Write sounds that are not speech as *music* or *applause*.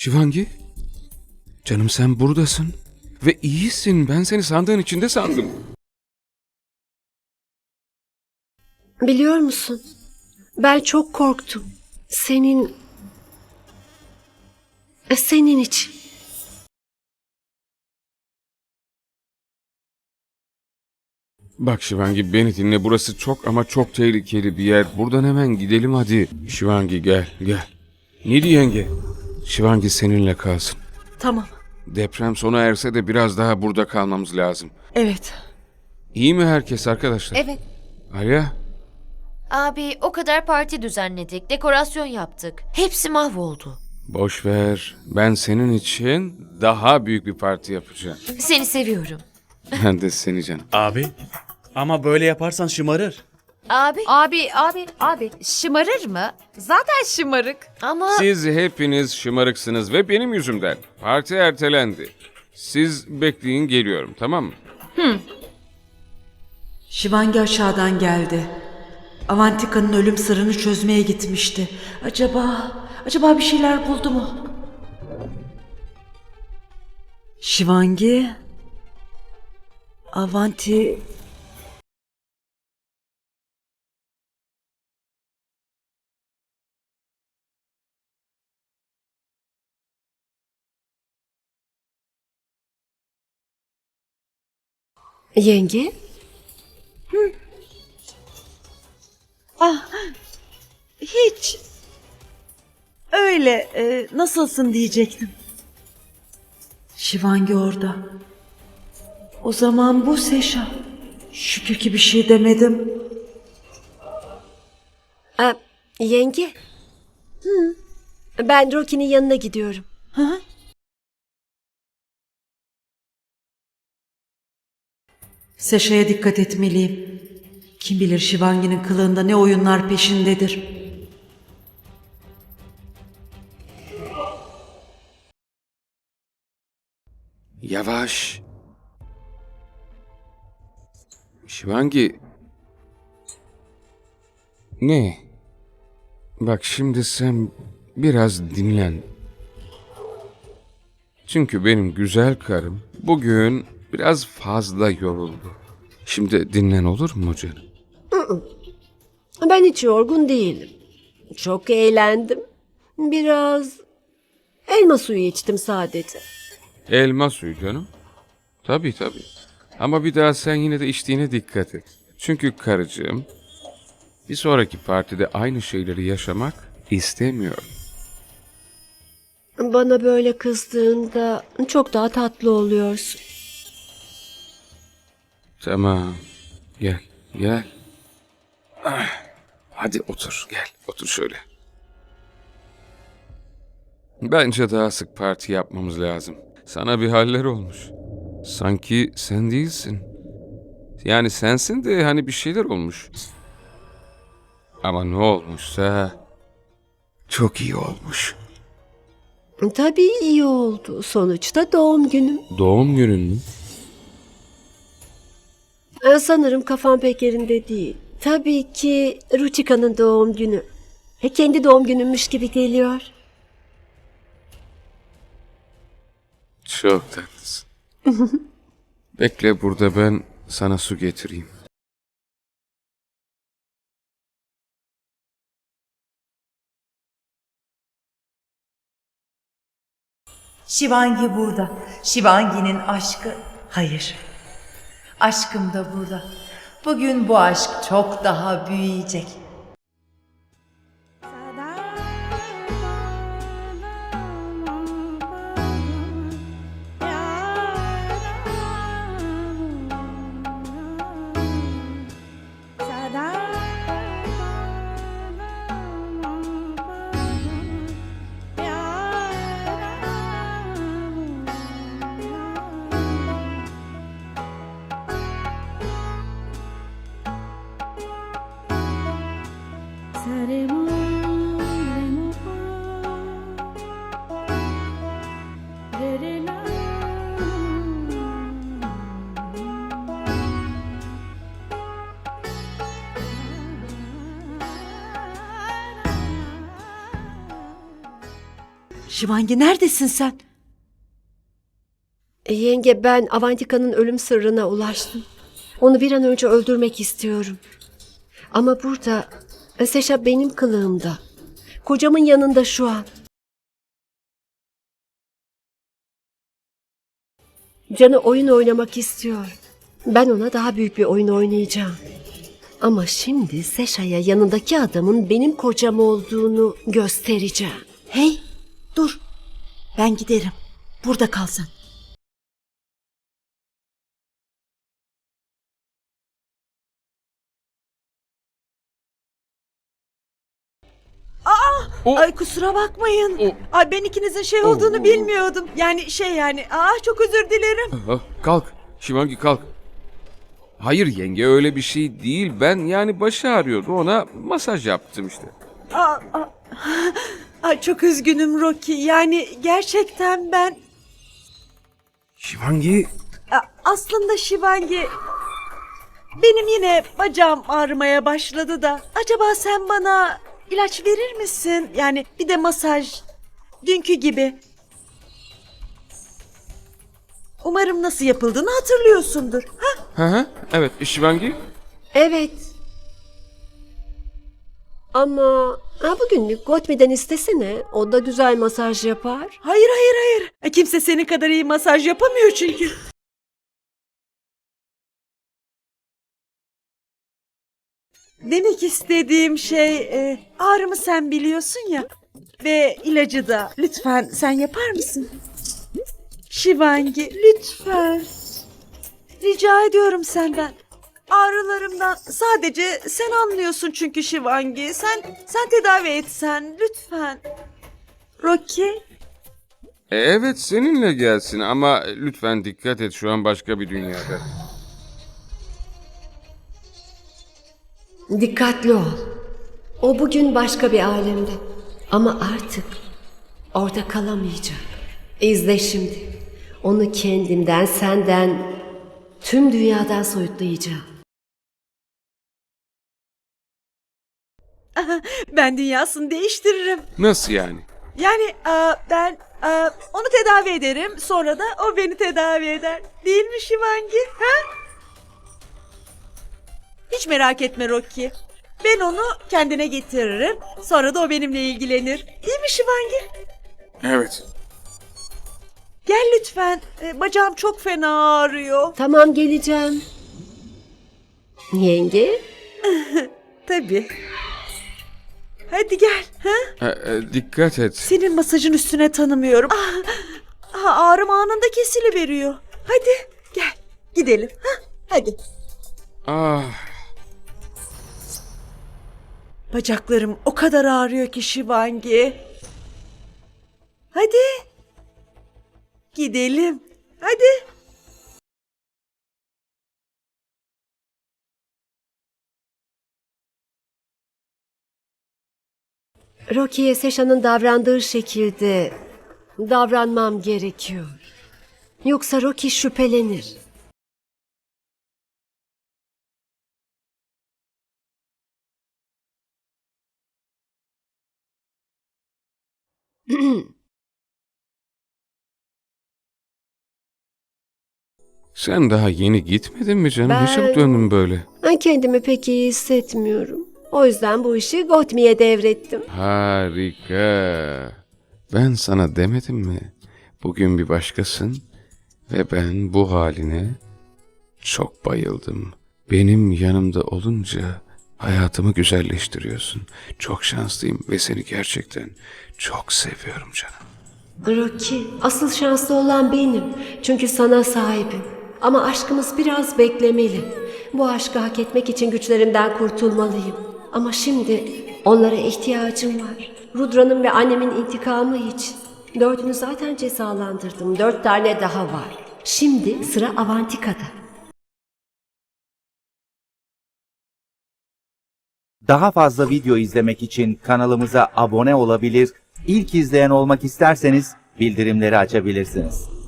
Şivangi? Canım sen buradasın. Ve iyisin. Ben seni sandığın içinde sandım. Biliyor musun? Ben çok korktum. Senin... Senin için. Bak Şivangi beni dinle. Burası çok ama çok tehlikeli bir yer. Buradan hemen gidelim hadi. Şivangi gel gel. Nidi yenge. Şivangi seninle kalsın. Tamam. Deprem sona erse de biraz daha burada kalmamız lazım. Evet. İyi mi herkes arkadaşlar? Evet. Alya? Abi o kadar parti düzenledik, dekorasyon yaptık. Hepsi mahvoldu. Boş ver. Ben senin için daha büyük bir parti yapacağım. Seni seviyorum. Ben de seni canım. Abi ama böyle yaparsan şımarır. Abi Abi, abi, abi şımarır mı? Zaten şımarık. ama Siz hepiniz şımarıksınız ve benim yüzümden. Parti ertelendi. Siz bekleyin geliyorum tamam mı? Şivangi aşağıdan geldi. Avantika'nın ölüm sırrını çözmeye gitmişti. Acaba, acaba bir şeyler buldu mu? Şivangi? Avanti... Yenge? Hiç. Öyle, e, nasılsın diyecektim. Şivangi orada. O zaman bu Seşa. Şükür ki bir şey demedim. Aa, yenge? Hı. Ben Rocky'nin yanına gidiyorum. Seşa'ya dikkat etmeliyim. Kim bilir Şivangi'nin kılığında ne oyunlar peşindedir. Yavaş. Şivangi. Ne? Bak şimdi sen biraz dinlen. Çünkü benim güzel karım bugün biraz fazla yoruldu. Şimdi dinlen olur mu canım? Ben hiç yorgun değilim. Çok eğlendim. Biraz elma suyu içtim sadece. Elma suyu canım. Tabii tabii. Ama bir daha sen yine de içtiğine dikkat et. Çünkü karıcığım bir sonraki partide aynı şeyleri yaşamak istemiyor. Bana böyle kızdığında çok daha tatlı oluyorsun. Tamam. Gel, gel. Ah, Hadi otur, gel. Otur şöyle. Bence daha sık parti yapmamız lazım. Sana bir haller olmuş. Sanki sen değilsin. Yani sensin de hani bir şeyler olmuş. Ama ne olmuşsa çok iyi olmuş. Tabii iyi oldu. Sonuçta doğum günüm. Doğum günün mü? Ee, Sanırım kafam pek yerinde değil. Tabii ki Ruchika'nın doğum günü. E, kendi doğum günümmüş gibi geliyor. Çok tatlısın. *laughs* Bekle burada ben sana su getireyim. Şivangi burada. Şivangi'nin aşkı... Hayır. Aşkım da burada. Bugün bu aşk çok daha büyüyecek. Şivangi neredesin sen? E, Yenge ben Avantika'nın ölüm sırrına ulaştım. Onu bir an önce öldürmek istiyorum. Ama burada Seşa benim kılığımda. Kocamın yanında şu an. Canı oyun oynamak istiyor. Ben ona daha büyük bir oyun oynayacağım. Ama şimdi Seşa'ya yanındaki adamın benim kocam olduğunu göstereceğim. Hey dur. Ben giderim. Burada kal sen. O- Ay kusura bakmayın. O- Ay ben ikinizin şey olduğunu Oo. bilmiyordum. Yani şey yani. Aa çok özür dilerim. Ah, kalk. Şivangi kalk. Hayır yenge öyle bir şey değil. Ben yani başı ağrıyordu ona masaj yaptım işte. Aa, aa. *laughs* Ay çok üzgünüm Rocky. Yani gerçekten ben Şivangi A- aslında Şivangi benim yine bacağım ağrımaya başladı da acaba sen bana ilaç verir misin? Yani bir de masaj dünkü gibi. Umarım nasıl yapıldığını hatırlıyorsundur. Ha? Hı hı. Evet Şivangi. Evet. Ama ha bugünlük Gotmi'den istesene. O da güzel masaj yapar. Hayır hayır hayır. E, Kimse senin kadar iyi masaj yapamıyor çünkü. Demek istediğim şey e, ağrımı sen biliyorsun ya ve ilacı da lütfen sen yapar mısın? Şivangi lütfen. Rica ediyorum senden. Ağrılarımdan sadece sen anlıyorsun çünkü Şivangi. Sen sen tedavi etsen lütfen. Rocky Evet seninle gelsin ama lütfen dikkat et şu an başka bir dünyada. Dikkatli ol. O bugün başka bir alemde. Ama artık orada kalamayacak. İzle şimdi. Onu kendimden, senden, tüm dünyadan soyutlayacağım. *laughs* Ben dünyasını değiştiririm. Nasıl yani? Yani e, ben e, onu tedavi ederim. Sonra da o beni tedavi eder. Değil mi Şivangi? Ha? Hiç merak etme Rocky. Ben onu kendine getiririm. Sonra da o benimle ilgilenir. Değil mi Şivangi? Evet. Gel lütfen. E, bacağım çok fena ağrıyor. Tamam geleceğim. Yenge, *laughs* Tabii. Hadi gel. Ha? E, e, dikkat et. Senin masajın üstüne tanımıyorum. Ah, ah, ağrım anında kesiliveriyor. Hadi gel gidelim. Ha? Hadi. Ah. Bacaklarım o kadar ağrıyor ki Şivangi. Hadi. Gidelim. Hadi. Rocky'ye Seşa'nın davrandığı şekilde davranmam gerekiyor. Yoksa Rocky şüphelenir. Sen daha yeni gitmedin mi canım? Ben- çabuk döndün böyle? Ben kendimi pek iyi hissetmiyorum. O yüzden bu işi Gotmi'ye devrettim. Harika. Ben sana demedim mi? Bugün bir başkasın ve ben bu haline çok bayıldım. Benim yanımda olunca hayatımı güzelleştiriyorsun. Çok şanslıyım ve seni gerçekten çok seviyorum canım. Rocky, asıl şanslı olan benim. Çünkü sana sahibim. Ama aşkımız biraz beklemeli. Bu aşkı hak etmek için güçlerimden kurtulmalıyım. Ama şimdi onlara ihtiyacım var. Rudra'nın ve annemin intikamı için. Dördünü zaten cezalandırdım. Dört tane daha var. Şimdi sıra Avantika'da. Daha fazla video izlemek için kanalımıza abone olabilir, ilk izleyen olmak isterseniz bildirimleri açabilirsiniz.